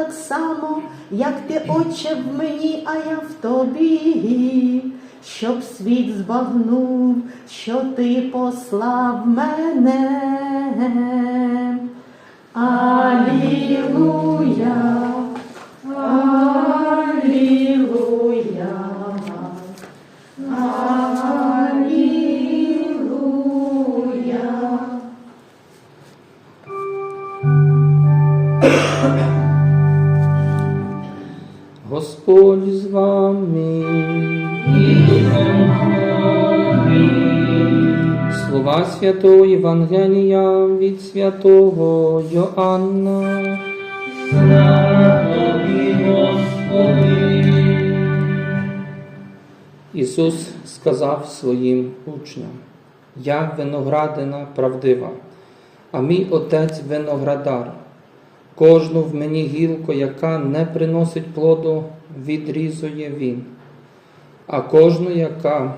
так само, як ти, Отче, в мені, а я в тобі, щоб світ збагнув, що ти послав мене. Алілуя, Слова святого Євангелія від святого Йоанна. Ісус сказав своїм учням: Я виноградина правдива, а мій отець виноградар. Кожну в мені гілку, яка не приносить плоду, відрізує він, а кожну, яка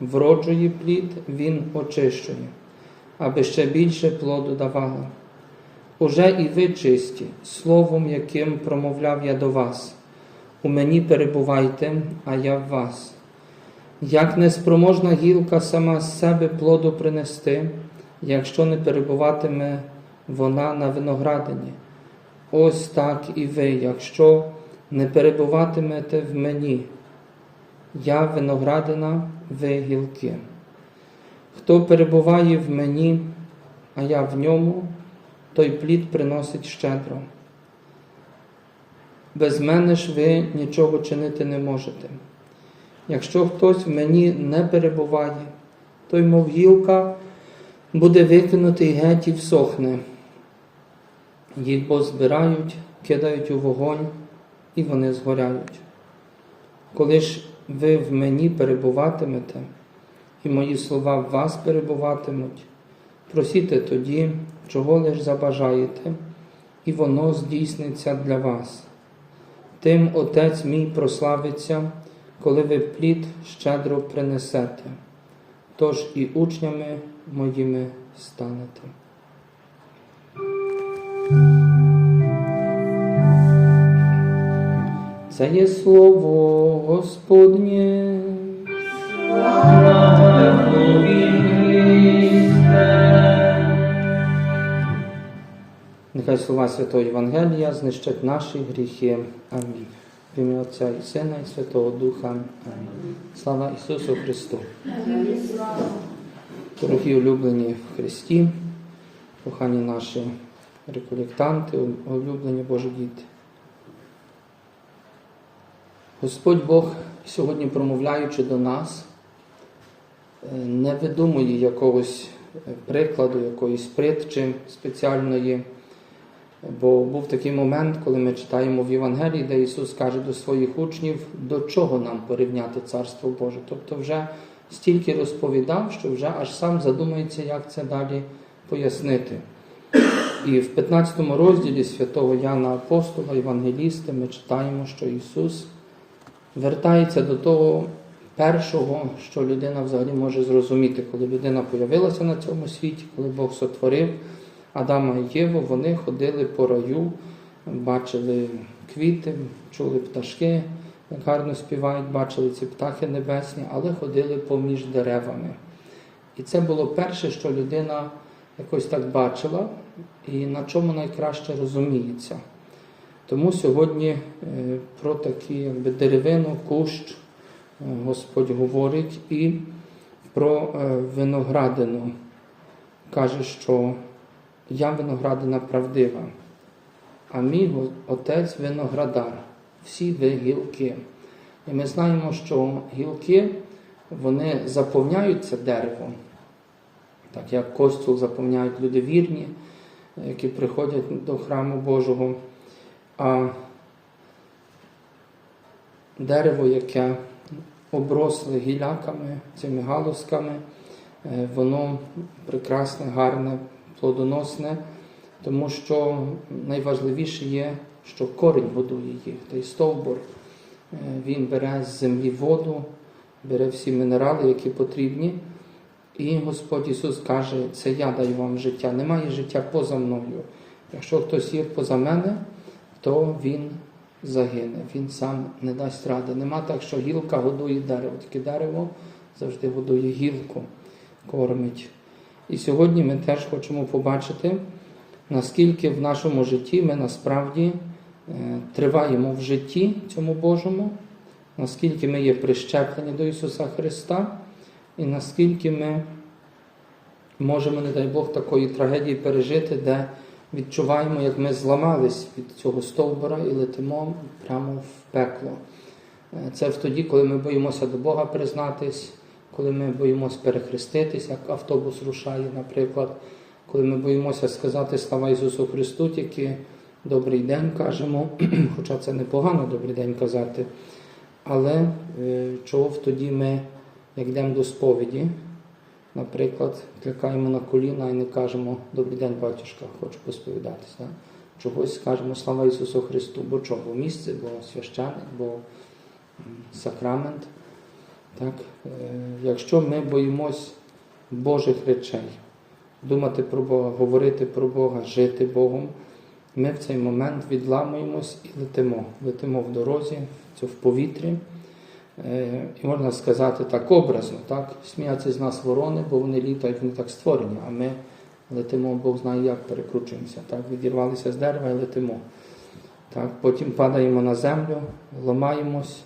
вроджує плід, він очищує, аби ще більше плоду давала. Уже і ви чисті, словом, яким промовляв я до вас. У мені перебувайте, а я в вас. Як неспроможна гілка сама з себе плоду принести, якщо не перебуватиме вона на виноградині. Ось так і ви, якщо не перебуватимете в мені, я виноградина, ви гілки. Хто перебуває в мені, а я в ньому, той плід приносить щедро. Без мене ж ви нічого чинити не можете. Якщо хтось в мені не перебуває, той, мов гілка, буде викинутий геть і всохне. Їх бо збирають, кидають у вогонь, і вони згоряють. Коли ж ви в мені перебуватимете, і мої слова в вас перебуватимуть, просіте тоді, чого лиш забажаєте, і воно здійсниться для вас. Тим Отець мій прославиться, коли ви плід щедро принесете, тож і учнями моїми станете. Це є слово Господнє. Нехай слова Святого Євангелія знищать наші гріхи. Амінь. В ім'я Отця і Сина, і Святого Духа. Амінь. Слава Ісусу Христу! Дорогі улюблені в Христі, кохані наші реколектанти, улюблені Божі діти. Господь Бог сьогодні, промовляючи до нас, е, не видумує якогось е, прикладу, якоїсь притчі спеціальної. Бо був такий момент, коли ми читаємо в Євангелії, де Ісус каже до своїх учнів, до чого нам порівняти Царство Боже. Тобто вже стільки розповідав, що вже аж сам задумається, як це далі пояснити. І в 15 розділі святого Яна Апостола, Євангеліста, ми читаємо, що Ісус вертається до того першого, що людина взагалі може зрозуміти, коли людина появилася на цьому світі, коли Бог сотворив Адама і Єву, вони ходили по раю, бачили квіти, чули пташки, як гарно співають, бачили ці птахи небесні, але ходили поміж деревами. І це було перше, що людина якось так бачила і на чому найкраще розуміється. Тому сьогодні е, про такі якби, деревину, кущ е, Господь говорить і про е, виноградину. Каже, що я виноградина правдива, а мій отець виноградар, всі ви гілки. І ми знаємо, що гілки вони заповняють це так як костюл заповняють люди вірні, які приходять до храму Божого. А дерево, яке обросли гіляками, цими галузками. Е, Воно прекрасне, гарне, плодоносне, тому що найважливіше є, що корінь годує їх, той стовбур. Е, Він бере з землі воду, бере всі мінерали, які потрібні. І Господь Ісус каже, це я даю вам життя. Немає життя поза мною. Якщо хтось є поза мене, то він загине, він сам не дасть ради. Нема так, що гілка годує дерево, тільки дерево завжди годує гілку, кормить. І сьогодні ми теж хочемо побачити, наскільки в нашому житті ми насправді е, триваємо в житті цьому Божому, наскільки ми є прищеплені до Ісуса Христа, і наскільки ми можемо, не дай Бог, такої трагедії пережити, де відчуваємо, як ми зламались від цього стовбура і летимо прямо в пекло. Е, Це в тоді, коли ми боїмося до Бога признатись, коли ми боїмося перехреститись, як автобус рушає, наприклад, коли ми боїмося сказати слава Ісусу Христу, тільки добрий день кажемо, хоча це непогано добрий день казати. Але е, чого в тоді ми, як йдемо до сповіді, наприклад, кликаємо на коліна і не кажемо Добрий день, батюшка, хочу посповідатися. Да? Чогось скажемо слава Ісусу Христу, бо що? Бо місце, бо священник, бо сакрамент. Так? Е, Якщо ми боїмось Божих речей, думати про Бога, говорити про Бога, жити Богом, ми в цей момент відламуємось і летимо. Летимо в дорозі, в повітрі. Е, І можна сказати так образно, так? сміються з нас ворони, бо вони літають, вони так створені, а ми летимо, Бог знає як перекручуємося. Так? Відірвалися з дерева і летимо. Так? Потім падаємо на землю, ламаємось,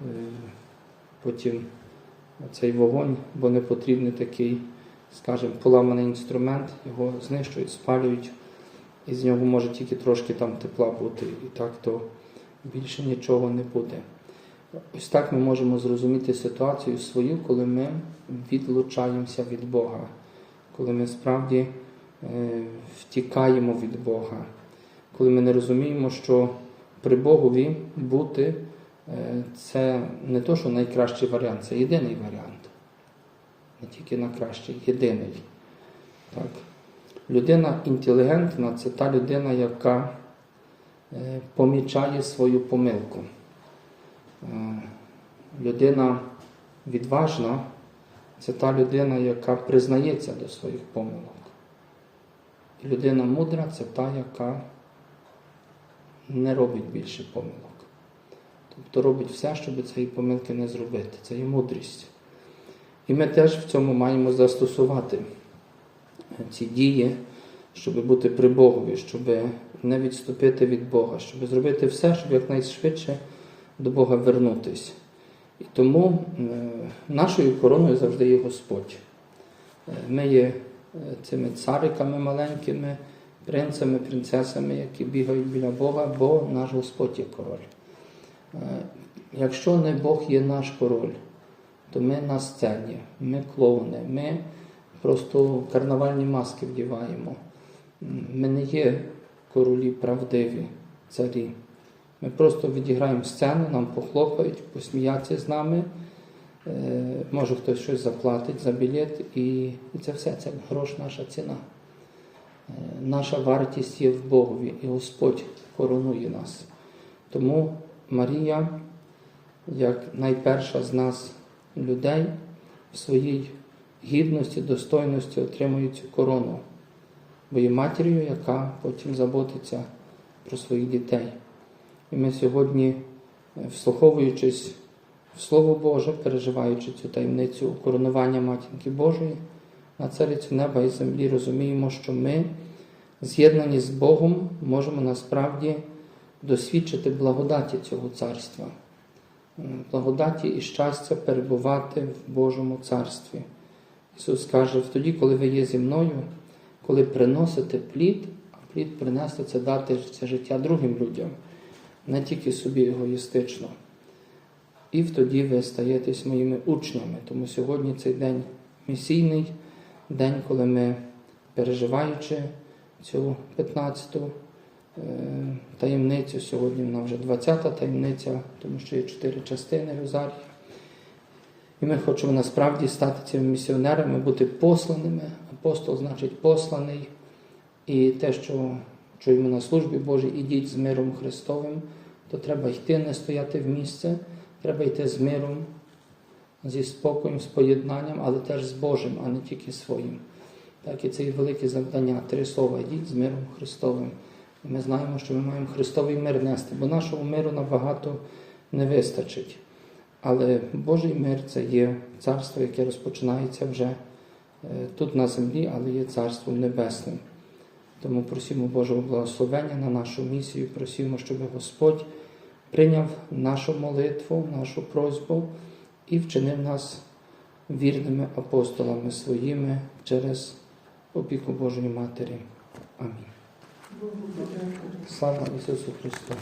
е, потім цей вогонь, бо не потрібний такий, скажімо, поламаний інструмент, його знищують, спалюють, і з нього може тільки трошки там тепла бути, і так то більше нічого не буде. Ось так ми можемо зрозуміти ситуацію свою, коли ми відлучаємося від Бога, коли ми справді е, втікаємо від Бога, коли ми не розуміємо, що при Богові бути е, це не то, що найкращий варіант, це єдиний варіант. Не тільки на кращий, єдиний. Так. Людина інтелігентна це та людина, яка е, помічає свою помилку. Е, Людина відважна це та людина, яка признається до своїх помилок. І людина мудра це та, яка не робить більше помилок. Тобто робить все, щоб цієї помилки не зробити. Це є мудрість. І ми теж в цьому маємо застосувати ці дії, щоб бути при Богові, щоб не відступити від Бога, щоб зробити все, щоб якнайшвидше до Бога вернутись. І тому е, нашою короною завжди є Господь. Е, Ми є е, цими цариками маленькими, принцами, принцесами, які бігають біля Бога, бо наш Господь є король. Якщо не Бог є наш король, то ми на сцені, ми клоуни, ми просто карнавальні маски вдіваємо. Ми не є королі правдиві, царі. Ми просто відіграємо сцену, нам похлопають, посміяться з нами. Е, Може хтось щось заплатить за білет, і, це все, це грош наша ціна. Е, Наша вартість є в Богові, і Господь коронує нас. Тому Марія, як найперша з нас людей, в своїй гідності, достойності отримує цю корону, бо є матір'ю, яка потім заботиться про своїх дітей. І ми сьогодні, е, вслуховуючись в Слово Боже, переживаючи цю таємницю коронування Матінки Божої на царицю неба і землі, розуміємо, що ми, з'єднані з Богом, можемо насправді досвідчити благодаті цього царства, благодаті і щастя перебувати в Божому царстві. Ісус каже, тоді, коли ви є зі мною, коли приносите плід, а плід принести це дати це життя другим людям не тільки собі егоїстично. І тоді ви стаєтесь моїми учнями. Тому сьогодні цей день місійний, день, коли ми, переживаючи цю 15-ту е, таємницю, сьогодні вона вже 20-та таємниця, тому що є чотири частини Розарія. І ми хочемо насправді стати цими місіонерами, бути посланими. Апостол значить посланий. І те, що чуємо на службі Божій, ідіть з миром Христовим, то треба йти, не стояти в місце, треба йти з миром, зі спокоєм, з поєднанням, але теж з Божим, а не тільки своїм. Так, і це є велике завдання. Три слова йдіть з миром Христовим. І ми знаємо, що ми маємо Христовий мир нести, бо нашого миру набагато не вистачить. Але Божий мир це є царство, яке розпочинається вже е, тут на землі, але є царством небесним. Тому просимо Божого благословення на нашу місію, просимо, щоб Господь прийняв нашу молитву, нашу просьбу і вчинив нас вірними апостолами своїми через опіку Божої Матері. Амінь. Слава Ісусу Христу!